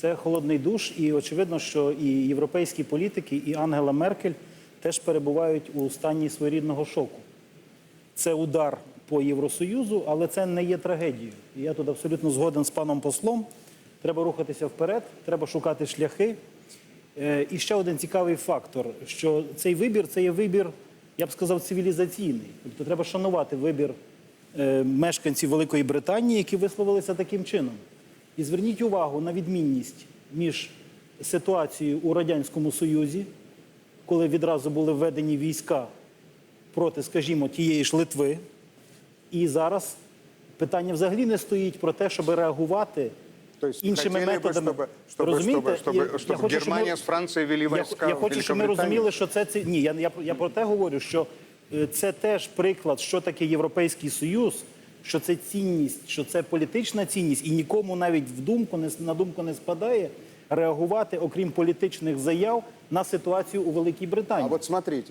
Це холодний душ, і очевидно, що і європейські політики, і Ангела Меркель теж перебувають у стані своєрідного шоку. Це удар по Євросоюзу, але це не є трагедією. Я тут абсолютно згоден з паном послом. Треба рухатися вперед, треба шукати шляхи. Е, І ще один цікавий фактор, що цей вибір це є вибір, я б сказав, цивілізаційний. Тобто треба шанувати вибір е, мешканців Великої Британії, які висловилися таким чином. І зверніть увагу на відмінність між ситуацією у Радянському Союзі, коли відразу були введені війська проти, скажімо, тієї ж Литви. І зараз питання взагалі не стоїть про те, щоб реагувати То есть іншими хотели бы, методами. чтобы, чтобы, Розумієте? чтобы, Я- чтобы, я чтобы хочу, щоб Германия ми- с Францией ввели Я, войска я в хочу, щоб ми Великобританию? розуміли, що це ці- ні. Я, я, я про те говорю, що е, це теж приклад, що таке Європейський Союз, що це цінність, що це політична цінність, і нікому навіть в думку не на думку не спадає реагувати, окрім політичних заяв, на ситуацію у Великій А Британії. вот смотрите,